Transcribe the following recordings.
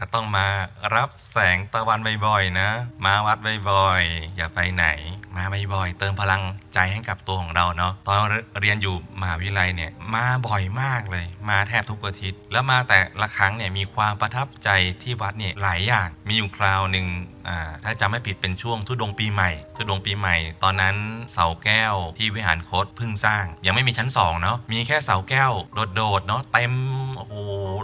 ก็ต้องมารับแสงตะวันบ่อยๆนะ มาวัดบ่อยๆ อย่าไปไหน มาบ่อยๆ เติมพลังใจให้กับตัวของเราเนาะ ตอนเรียนอยู่มหาวิทยาลัยเนี่ยมาบ่อยมากเลย มาแทบทุกอาทิตย์ แล้วมาแต่ละครั้งเนี่ยมีความประทับใจที่วัดเนี่ยหลายอย่าง มีอยู่คราวหนึ่งอ่าถ้าจำไม่ผิดเป็นช่วงทุดงปีใหม่ ทุดงปีใหม่ ตอนนั้นเสาแก้วที่วิหารคตเพิ่งสร้าง ยังไม่มีชั้นสองเนาะ มีแค่เสาแก้วโดดๆเนาะเต็มโอ้โห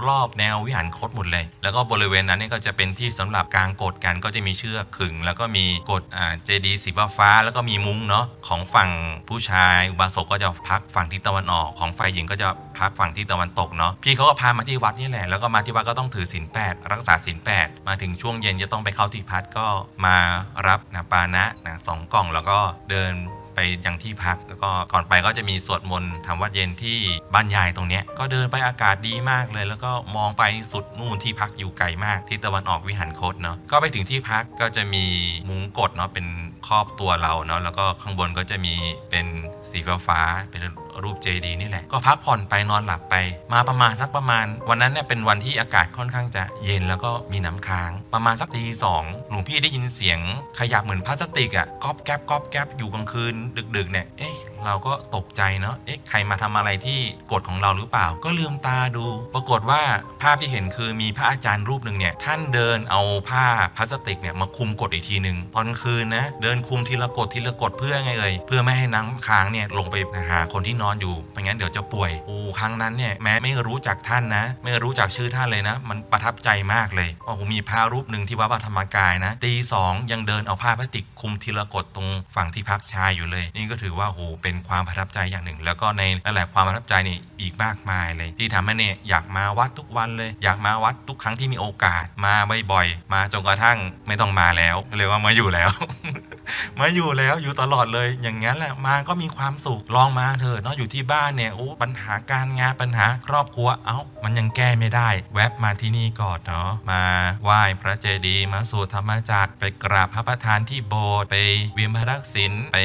รอบแนววิหารคตหมดเลย แล้วก็บริเวณนั้นเนี่ยก็จะเป็นที่สำหรับกางกดกันก็จะมีเชือกขึง แล้วก็มีกดอ่าเจดีสีฟ้าแล้วก็มีมุ้งเนาะของฝั่งผู้ชายอุบาสกก็จะพักฝั่งทิศตะวันออกของฝ่ายหญิงก็จะพักฝั่งทิศตะวันตกเนาะพี่เขาก็พามาที่วัดนี่แหละแล้วก็มาที่วัดก็ต้องถือศีลแปดรักษาศีลแปดมาถึงช่วงเย็นจะต้องไปเข้าที่พักก็มารับนะปานะนะสองกล่องแล้วก็เดิน ไปยังที่พัก แล้วก็ก่อนไปก็จะมีสวดมนต์ทำวัดเย็นที่บ้านยายตรงเนี้ยก็เดินไปอากาศดีมากเลย แล้วก็มองไปสุดนู่นที่พักอยู่ไกลมากที่ตะวันออกวิหารโคตเนาะก็ไปถึงที่พักก็จะมีมุ้งกดเนาะเป็นครอบตัวเราเนาะแล้วก็ข้างบนก็จะมีเป็นสีฟ้าฟ้าๆเป็น รูปเจดีนี่แหละ ก็พักผ่อนไปนอนหลับไป มาประมาณสักประมาณ วันนั้นเนี่ยเป็นวันที่อากาศค่อนข้างจะเย็นแล้วก็มีน้ำค้าง ประมาณสักตีสองหลวงพี่ได้ยินเสียงขยับเหมือนพลาสติกอะก๊อบแก๊บก๊อบแก๊บอยู่กลางคืน ดึกๆเนี่ยเอ๊ะเราก็ตกใจเนาะเอ๊ะใครมาทำอะไรที่กฎของเราหรือเปล่า ก็ลืมตาดู ปรากฏว่าภาพที่เห็นคือมีพระอาจารย์รูปหนึ่งเนี่ยท่านเดินเอาผ้าพลาสติกเนี่ยมาคุมกดอีกทีหนึ่งตอนคืนนะเดินคุมทีละกดทีละกดเพื่อไงเอ่ยเพื่อไม่ให้น้ำค้างเนี่ยลงไปหาคนที่นอนอยู่ไม่งั้นเดี๋ยวจะป่วยโอ้ครั้งนั้นเนี่ยแม้ไม่รู้จักท่านนะ ไม่รู้จักชื่อท่านเลยนะ มันประทับใจมากเลยโอ้โหมีพระรูปหนึ่งที่วัดพระธรรมกายนะตีสองยังเดินเอาผ้าพลาสติกคุมทีละกดตรงฝั่งที่พักชายอยู่เลย นี่ก็ถือว่าโอ้โหเป็นความประทับใจอย่างหนึ่ง แล้วก็ในหลายๆความประทับใจนี่อีกมากมายเลย ที่ทำให้เนี่ยอยากมาวัดทุกวันเลย อยากมาวัดทุกครั้งที่มีโอกาสมาบ่อยๆมาจนกระทั่งไม่ต้องมาแล้วเลยว่ามาอยู่แล้ว มาอยู่แล้วอยู่ตลอดเลย อย่างนั้นแหละมาก็มีความสุขลองมาเถอะเนาะอยู่ที่บ้านเนี่ยโอ้ปัญหาการงานปัญหาครอบครัวเอ้า มันยังแก้ไม่ได้ แวบมาที่นี่ก่อนเนาะมาไหว้พระเจดีย์มาสวดธรรมจักรไปกราบพระประธานที่โบสถ์ไปเวียนพระรักษิณไป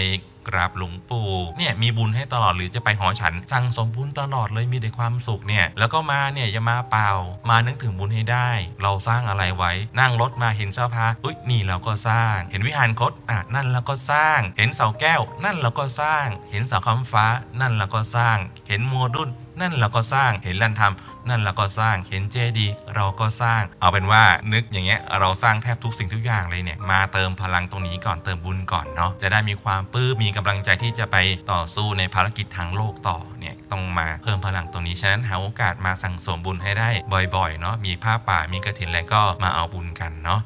กราบหลวงปู่เนี่ยมีบุญให้ตลอดหรือจะไปหอฉัน สั่งสมบุญตลอดเลยมีแต่ความสุขเนี่ยแล้วก็มาเนี่ยอย่ามาเปล่า มานึกถึงบุญให้ได้ เราสร้างอะไรไว้ นั่งรถมาเห็นเสาพาอุ้ยนี่เราก็สร้าง เห็นวิหารคตอะนั่นเราก็สร้าง เห็นเสาแก้ว นั่นเราก็สร้าง เห็นเสาคำฟ้า นั่นเราก็สร้าง เห็นโมดุลนั่นเราก็สร้างเห็นลันธรรม นั่นเราก็สร้างเห็นเจดีเราก็สร้าง เอาเป็นว่านึกอย่างเงี้ยเราสร้างแทบทุกสิ่งทุกอย่างเลยเนี่ยมาเติมพลังตรงนี้ก่อนเติมบุญก่อนเนาะจะได้มีความปื้มมีกำลังใจที่จะไปต่อสู้ในภารกิจทางโลกต่อเนี่ยต้องมาเพิ่มพลังตรงนี้ฉะนั้นหาโอกาสมาสั่งสมบุญให้ได้บ่อยๆเนาะมีผ้าป่ามีกระถินอะไรก็มาเอาบุญกันเนาะ